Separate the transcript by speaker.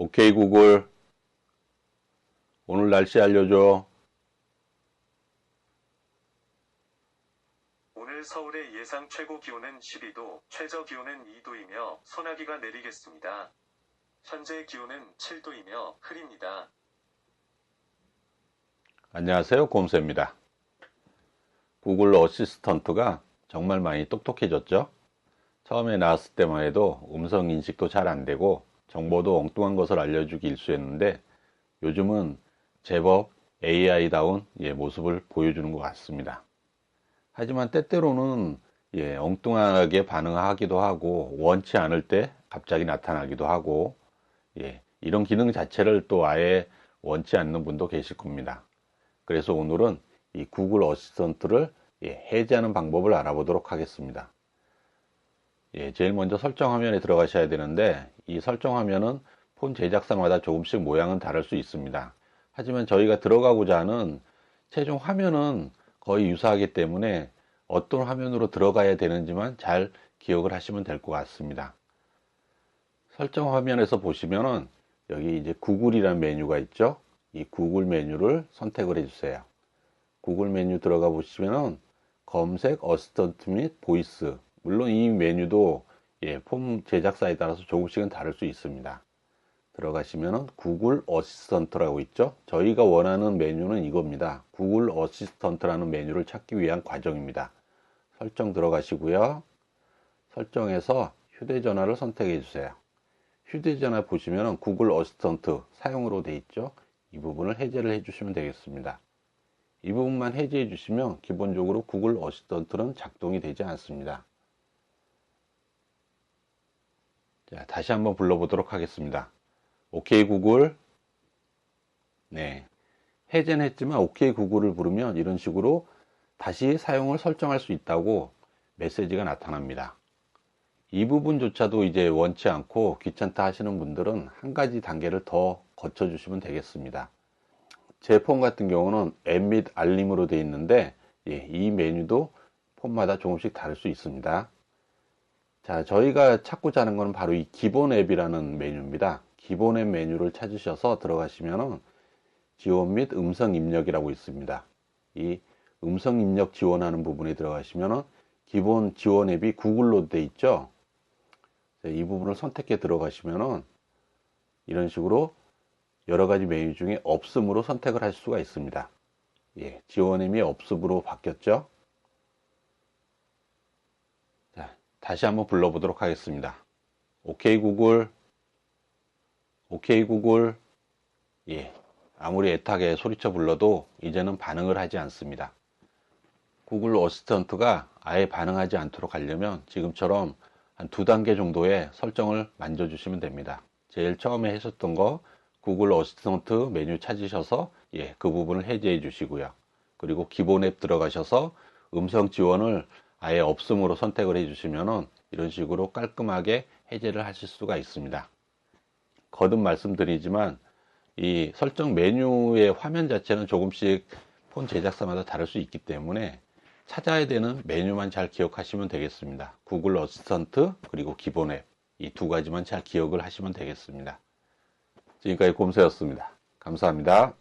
Speaker 1: 오케이 구글 오늘 날씨 알려줘
Speaker 2: 오늘 서울의 예상 최고 기온은 12도, 최저 기온은 2도이며 소나기가 내리겠습니다. 현재 기온은 7도이며 흐립니다.
Speaker 1: 안녕하세요 곰새입니다 구글 어시스턴트가 정말 많이 똑똑해졌죠 처음에 나왔을 때만 해도 음성 인식도 잘 안되고 정보도 엉뚱한 것을 알려주기 일쑤였는데 요즘은 제법 AI다운 예, 모습을 보여주는 것 같습니다 하지만 때때로는 예, 엉뚱하게 반응하기도 하고 원치 않을 때 갑자기 나타나기도 하고 예, 이런 기능 자체를 또 아예 원치 않는 분도 계실 겁니다 그래서 오늘은 이 구글 어시스턴트를 예, 해제하는 방법을 알아보도록 하겠습니다. 예, 제일 먼저 설정 화면에 들어가셔야 되는데 이 설정 화면은 폰 제작사마다 조금씩 모양은 다를 수 있습니다. 하지만 저희가 들어가고자 하는 최종 화면은 거의 유사하기 때문에 어떤 화면으로 들어가야 되는지만 잘 기억을 하시면 될 것 같습니다. 설정 화면에서 보시면은 여기 이제 구글이라는 메뉴가 있죠. 이 구글 메뉴를 선택을 해주세요. 구글 메뉴 들어가 보시면은 검색, 어시스턴트 및 보이스 물론 이 메뉴도 예, 폼 제작사에 따라서 조금씩은 다를 수 있습니다. 들어가시면은 구글 어시스턴트라고 있죠. 저희가 원하는 메뉴는 이겁니다. 구글 어시스턴트라는 메뉴를 찾기 위한 과정입니다. 설정 들어가시고요. 설정에서 휴대전화를 선택해 주세요. 휴대전화 보시면은 구글 어시스턴트 사용으로 되어 있죠. 이 부분을 해제를 해 주시면 되겠습니다. 이 부분만 해제해 주시면 기본적으로 구글 어시스턴트는 작동이 되지 않습니다. 자, 다시 한번 불러보도록 하겠습니다. 오케이 구글 네 해제는 했지만 오케이 구글을 부르면 이런 식으로 다시 사용을 설정할 수 있다고 메시지가 나타납니다. 이 부분조차도 이제 원치 않고 귀찮다 하시는 분들은 한 가지 단계를 더 거쳐 주시면 되겠습니다 제 폰 같은 경우는 앱 및 알림으로 되어 있는데 예, 이 메뉴도 폰마다 조금씩 다를 수 있습니다 자 저희가 찾고자 하는 것은 바로 이 기본 앱이라는 메뉴입니다 기본 앱 메뉴를 찾으셔서 들어가시면 지원 및 음성 입력이라고 있습니다 이 음성 입력 지원하는 부분에 들어가시면 기본 지원 앱이 구글로 되어 있죠 이 부분을 선택해 들어가시면은 이런 식으로 여러 가지 메뉴 중에 없음으로 선택을 할 수가 있습니다. 예, 지원임이 없음으로 바뀌었죠. 자, 다시 한번 불러보도록 하겠습니다. 오케이 구글, 오케이 구글, 예, 아무리 애타게 소리쳐 불러도 이제는 반응을 하지 않습니다. 구글 어시스턴트가 아예 반응하지 않도록 하려면 지금처럼 한 두 단계 정도의 설정을 만져주시면 됩니다. 제일 처음에 하셨던 거 구글 어시스턴트 메뉴 찾으셔서 예, 그 부분을 해제해 주시고요. 그리고 기본 앱 들어가셔서 음성 지원을 아예 없음으로 선택을 해 주시면은 이런 식으로 깔끔하게 해제를 하실 수가 있습니다. 거듭 말씀드리지만 이 설정 메뉴의 화면 자체는 조금씩 폰 제작사마다 다를 수 있기 때문에 찾아야 되는 메뉴만 잘 기억하시면 되겠습니다. 구글 어시스턴트 그리고 기본 앱 이 두 가지만 잘 기억을 하시면 되겠습니다. 지금까지 곰새였습니다. 감사합니다.